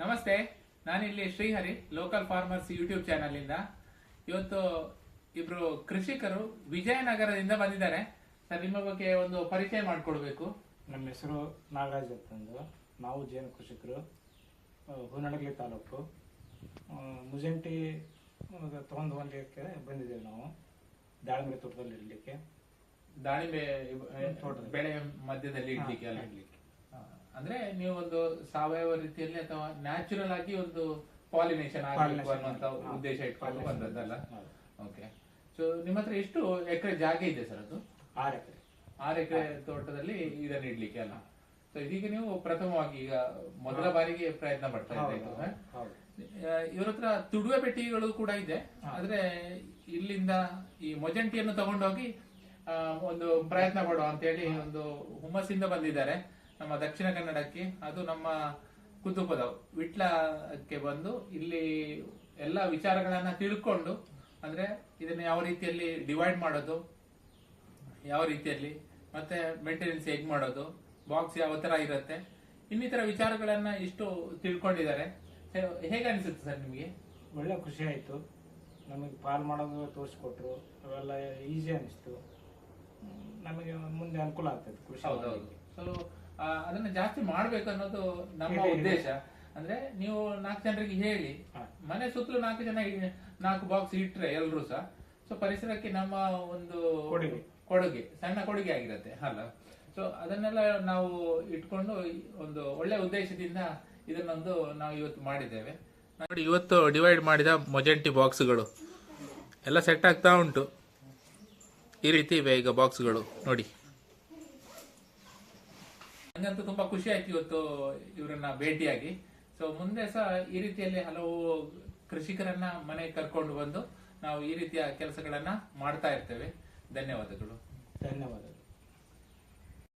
ನಮಸ್ತೆ ನಾನಿಲ್ಲಿ Shrihari local farmers YouTube channel ಇಂದ ಇವತ್ತು ಇಬ್ರು ಕೃಷಿಕರು ವಿಜಯನಗರದಿಂದ ಬಂದಿದ್ದಾರೆ. ಸರ್ ನಿಮ್ಮ ಬಗ್ಗೆ ಒಂದು ಪರಿಚಯ ಮಾಡಿಕೊಡ್ಬೇಕು. ನಮ್ಮ ಹೆಸರು ನಾಗರಾಜ್ ಅಂತಂದು. ನಾವು ಜೇನು ಕೃಷಿಕರು ಹೂನಡಗಲಿ ತಾಲೂಕು. ಮುಜಂಟಿ ತೊಗೊಂಡು ಹೋಗ್ಲಿಕ್ಕೆ ಬಂದಿದ್ದೇವೆ ನಾವು. ದಾಳಿಂಬೆ ತೋಟದಲ್ಲಿ ಇರ್ಲಿಕ್ಕೆ ದಾಳಿಂಬೆ ತೋಟದಲ್ಲಿ. ಬೆಳೆ ಮಧ್ಯದಲ್ಲಿ ಇಡ್ಲಿಕ್ಕೆ ಅಲ್ಲ? ಆ, ಅಂದ್ರೆ ನೀವು ಒಂದು ಸಾವಯವ ರೀತಿಯಲ್ಲಿ ಅಥವಾ ನ್ಯಾಚುರಲ್ ಆಗಿ ಒಂದು ಪಾಲಿನೇಷನ್ ಆಗಬೇಕು ಅನ್ನುವಂತ ಉದ್ದೇಶ ಇಟ್ಕೊಂಡು. ಬಂದದ್ದಲ್ಲ? ಓಕೆ ಸೊ ನಿಮ್ಮ ಹತ್ರ ಎಷ್ಟು ಎಕರೆ ಜಾಗ ಇದೆ ಸರ್ ಅದು? ಆರು ಎಕರೆ. ಆರು ಎಕರೆ ತೋಟದಲ್ಲಿ ಇದನ್ನ ಇಡ್ಲಿಕ್ಕೆ ಅಲ್ಲ? ಸೊ ಇದೀಗ ನೀವು ಪ್ರಥಮವಾಗಿ ಈಗ ಮೊದಲ ಬಾರಿಗೆ ಪ್ರಯತ್ನ ಪಡ್ತಾ ಇದ್ದೀವಿ. ಇವ್ರ ಹತ್ರ ತುಡುವೆ ಪೆಟ್ಟಿಗೆಗಳು ಕೂಡ ಇದೆ. ಆದ್ರೆ ಇಲ್ಲಿಂದ ಈ ಮೊಜಂಟಿಯನ್ನು ತಗೊಂಡೋಗಿ ಒಂದು ಪ್ರಯತ್ನ ಪಡುವ ಅಂತ ಹೇಳಿ ಒಂದು ಹುಮ್ಮಸ್ಸಿಂದ ಬಂದಿದ್ದಾರೆ. ನಮ್ಮ ದಕ್ಷಿಣ ಕನ್ನಡಕ್ಕೆ ಅದು ನಮ್ಮ ಕುತುಪದ ವಿಟ್ಲಕ್ಕೆ ಬಂದು ಇಲ್ಲಿ ಎಲ್ಲ ವಿಚಾರಗಳನ್ನ ತಿಳ್ಕೊಂಡು ಅಂದ್ರೆ ಇದನ್ನ ಯಾವ ರೀತಿಯಲ್ಲಿ ಡಿವೈಡ್ ಮಾಡೋದು ಯಾವ ರೀತಿಯಲ್ಲಿ ಮತ್ತೆ ಮೇಂಟೆನೆನ್ಸ್ ಹೇಗ್ ಮಾಡೋದು ಬಾಕ್ಸ್ ಯಾವ ತರ ಇರುತ್ತೆ ಇನ್ನಿತರ ವಿಚಾರಗಳನ್ನ ಇಷ್ಟು ತಿಳ್ಕೊಂಡಿದ್ದಾರೆ. ಹೇಗೆ ಅನಿಸುತ್ತೆ ಸರ್ ನಿಮಗೆ? ಒಳ್ಳೆ ಖುಷಿ ಆಯಿತು. ನಮಗೆ ಪಾಲ್ ಮಾಡೋದು ತೋರಿಸ್ಕೊಟ್ರು. ಅವೆಲ್ಲ ಈಸಿ ಅನಿಸ್ತು. ನಮಗೆ ಮುಂದೆ ಅನುಕೂಲ ಆಗ್ತದೆ ಖುಷಿ. ಸೊ ಅದನ್ನ ಜಾಸ್ತಿ ಮಾಡ್ಬೇಕು ಅನ್ನೋದು ನಮ್ಮ. ಉದ್ದೇಶ. ಅಂದ್ರೆ ನೀವು ನಾಲ್ಕು ಜನರಿಗೆ ಹೇಳಿ. ಮನೆ ಸುತ್ತಲೂ ನಾಲ್ಕು ಜನ ನಾಲ್ಕು ಬಾಕ್ಸ್ ಇಟ್ರೆ ಎಲ್ರು ಸಹ. ಸೊ ಪರಿಸರಕ್ಕೆ ನಮ್ಮ ಒಂದು ಕೊಡುಗೆ. ಕೊಡುಗೆ ಸಣ್ಣ ಕೊಡುಗೆ ಆಗಿರುತ್ತೆ ಅಲ್ಲ? ಸೊ ಅದನ್ನೆಲ್ಲ ನಾವು ಇಟ್ಕೊಂಡು ಒಂದು ಒಳ್ಳೆ ಉದ್ದೇಶದಿಂದ ಇದನ್ನೊಂದು ನಾವು ಇವತ್ತು ಮಾಡಿದ್ದೇವೆ. ನೋಡಿ ಇವತ್ತು ಡಿವೈಡ್ ಮಾಡಿದ ಮೊಜೆಂಟಿ ಬಾಕ್ಸ್ಗಳು ಎಲ್ಲ ಸೆಟ್ ಆಗ್ತಾ ಉಂಟು. ಈ ರೀತಿ ಇವೆ ಈಗ ಬಾಕ್ಸ್ಗಳು ನೋಡಿ. ನಂಗಂತೂ ತುಂಬಾ ಖುಷಿ ಆಯ್ತು ಇವತ್ತು ಇವರನ್ನ ಭೇಟಿಯಾಗಿ. ಸೊ ಮುಂದೆ ಸಹ ಈ ರೀತಿಯಲ್ಲಿ ಹಲವು ಕೃಷಿಕರನ್ನ ಮನೆಗೆ ಕರ್ಕೊಂಡು ಬಂದು ನಾವು ಈ ರೀತಿಯ ಕೆಲಸಗಳನ್ನ ಮಾಡ್ತಾ ಇರ್ತೇವೆ. ಧನ್ಯವಾದಗಳು. ಧನ್ಯವಾದಗಳು.